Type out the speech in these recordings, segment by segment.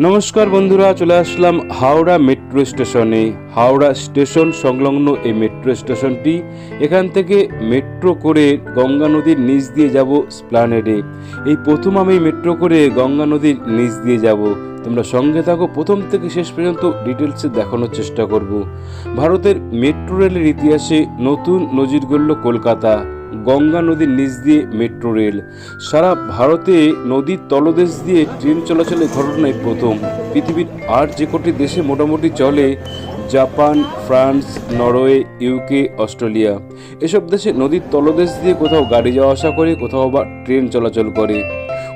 নমস্কার বন্ধুরা, চলে আসলাম হাওড়া মেট্রো স্টেশনে। হাওড়া স্টেশন সংলগ্ন এই মেট্রো স্টেশনটি, এখান থেকে মেট্রো করে গঙ্গা নদীর নিচ দিয়ে যাব স্প্লানেডে। এই প্রথম আমি মেট্রো করে গঙ্গা নদীর নিচ দিয়ে যাব। তোমরা সঙ্গে থাকো, প্রথম থেকে শেষ পর্যন্ত ডিটেলসে দেখানোর চেষ্টা করব। ভারতের মেট্রো রেলের ইতিহাসে নতুন নজির গড়ল কলকাতা। গঙ্গা নদীর নিচ দিয়ে মেট্রো রেল। সারা ভারতে নদীর তলদেশ দিয়ে ট্রেন চলাচলের ঘটনায় প্রথম। পৃথিবীর আর যে কটি দেশে মোটামুটি চলে Japan, France, Norway, UK, Australia. এসব দেশে নদীর তলদেশ দিয়ে কোথাও গাড়ি যাওয়া আসা করে, কোথাও বা ট্রেন চলাচল করে।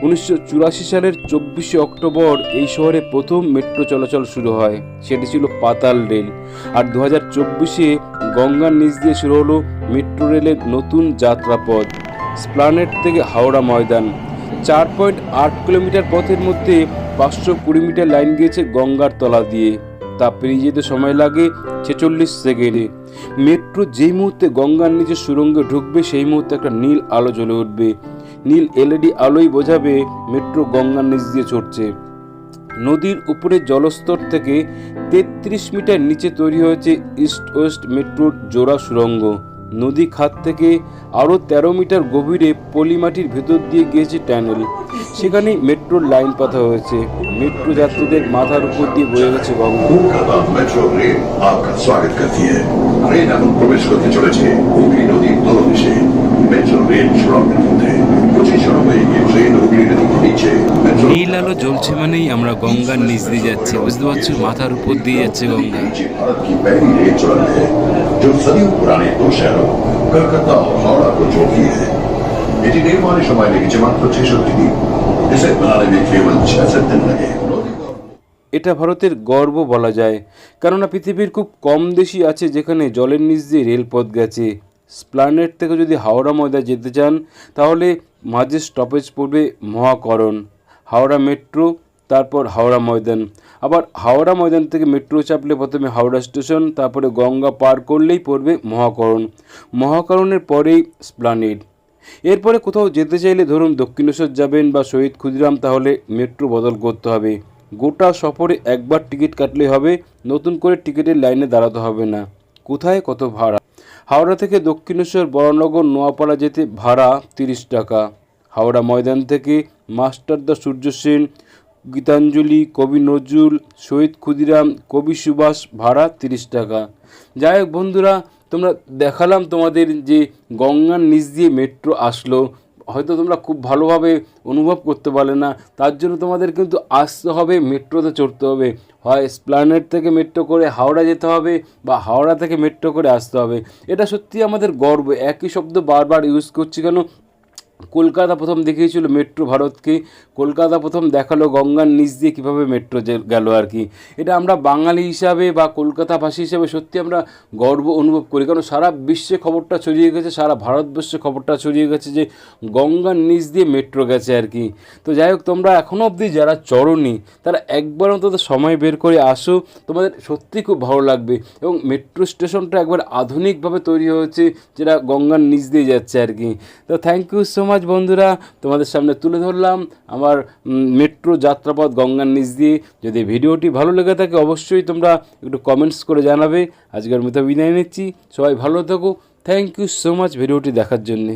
উনিশশো চুরাশি সালের চব্বিশে অক্টোবর এই শহরে প্রথম মেট্রো চলাচল শুরু হয়। সেটি ছিল পাতাল রেল। আর দু হাজার চব্বিশে গঙ্গার নিচ দিয়ে শুরু হলো মেট্রো রেলের নতুন যাত্রাপথ, স্প্লানেট থেকে হাওড়া ময়দান। চার পয়েন্ট আট কিলোমিটার পথের মধ্যে পাঁচশো কুড়ি মিটার লাইন গিয়েছে গঙ্গার তলা দিয়ে। তা পেরিয়ে যেতে সময় লাগে ছেচল্লিশ সেকেন্ডে। মেট্রো যেই মুহূর্তে গঙ্গার নিচে সুরঙ্গে ঢুকবে, সেই মুহূর্তে একটা নীল আলো জ্বলে উঠবে। নীল এলইডি আলোই বোঝাবে মেট্রো গঙ্গার নিচ দিয়ে চড়ছে। নদীর উপরে জলস্তর থেকে তেত্রিশ মিটার নিচে তৈরি হয়েছে ইস্ট ওয়েস্ট মেট্রোর জোড়া সুড়ঙ্গ নদী খাত থেকে আরও তেরো মিটার গভীরে পলিমাটির ভেতর দিয়ে গিয়েছে ট্যানেল সেখানে মেট্রোর লাইন পাতা হয়েছে। মেট্রো যাত্রীদের মাথার উপর দিয়ে বয়ে গেছে গঙ্গা। করতে চলেছে নদীর নীল আলো জ্বলছে মানেই আমরা গঙ্গার নিচ দিয়ে যাচ্ছি। বুঝতে পারছ? মাথার উপর দিয়ে যাচ্ছে গঙ্গা। এটা ভারতের গর্ব বলা যায়। কেননা পৃথিবীর খুব কম দেশই আছে যেখানে জলের নিচ দিয়ে রেলপথ গেছে। স্প্লানেট থেকে যদি হাওড়া ময়দা যেতে চান, তাহলে মাঝে স্টপেজ পড়বে মহাকরণ। হাওড়া মেট্রো তারপর হাওড়া ময়দান। আবার হাওড়া ময়দান থেকে মেট্রো চাপলে প্রথমে হাওড়া স্টেশন তারপরে গঙ্গা পার করলেই পড়বে মহাকরণ। মহাকরণের পরেই স্প্লানেড এরপরে কোথাও যেতে চাইলে ধরুন দক্ষিণেশ্বর যাবেন বা শহীদ ক্ষুদিরাম, তাহলে মেট্রো বদল করতে হবে। গোটা সফরে একবার টিকিট কাটলেই হবে, নতুন করে টিকিটের লাইনে দাঁড়াতে হবে না। কোথায় কত ভাড়া? হাওড়া থেকে দক্ষিণেশ্বর, বড়নগর, নোয়াপাড়া যেতে ভাড়া তিরিশ টাকা। হাওড়া ময়দান থেকে মাস্টারদা, সূর্য সেন, গীতাঞ্জলি, কবি নজরুল, শহীদ ক্ষুদিরাম, কবি সুভাষ ভাড়া তিরিশ টাকা। যাই হোক বন্ধুরা, তোমরা দেখালাম তোমাদের যে গঙ্গার নিচ দিয়ে মেট্রো আসলো। হয়তো তোমরা খুব ভালোভাবে অনুভব করতে পারলে না, তার জন্য তোমাদের কিন্তু আসতে হবে, মেট্রোতে চড়তে হবে। হয় স্প্লানেট থেকে মেট্রো করে হাওড়া যেতে হবে বা হাওড়া থেকে মেট্রো করে আসতে হবে। এটা সত্যি আমাদের গর্ব। একই শব্দ বারবার ইউজ করছি কেন? কলকাতা প্রথম দেখিয়েছিল মেট্রো ভারতকে। কলকাতা প্রথম দেখাল গঙ্গার নিচ দিয়ে কীভাবে মেট্রো গেল আর কি। এটা আমরা বাঙালি হিসাবে বা কলকাতাবাসী হিসাবে সত্যি আমরা গর্ব অনুভব করি। কারণ সারা বিশ্বে খবরটা ছড়িয়ে গেছে, সারা ভারতবর্ষে খবরটা ছড়িয়ে গেছে যে গঙ্গার নিচ দিয়ে মেট্রো গেছে আর কি। তো যাই হোক, তোমরা এখনও অবধি যারা চড়নি, তারা একবার অন্তত সময় বের করে আসো। তোমাদের সত্যি খুব ভালো লাগবে এবং মেট্রো স্টেশনটা একবার আধুনিকভাবে তৈরি হয়েছে, যেটা গঙ্গার নিচ দিয়ে যাচ্ছে আর কি। তো থ্যাংক ইউ সো মাচ বন্ধুরা, তোমাদের সামনে তুলে ধরলাম আমার মেট্রো যাত্রাপথ গঙ্গার নিচ দিয়ে। যদি ভিডিওটি ভালো লেগে থাকে, অবশ্যই তোমরা একটু কমেন্টস করে জানাবে। আজকের মতো বিদায় নিচ্ছি। সবাই ভালো থাকো। থ্যাংক ইউ সো মাচ ভিডিওটি দেখার জন্যে।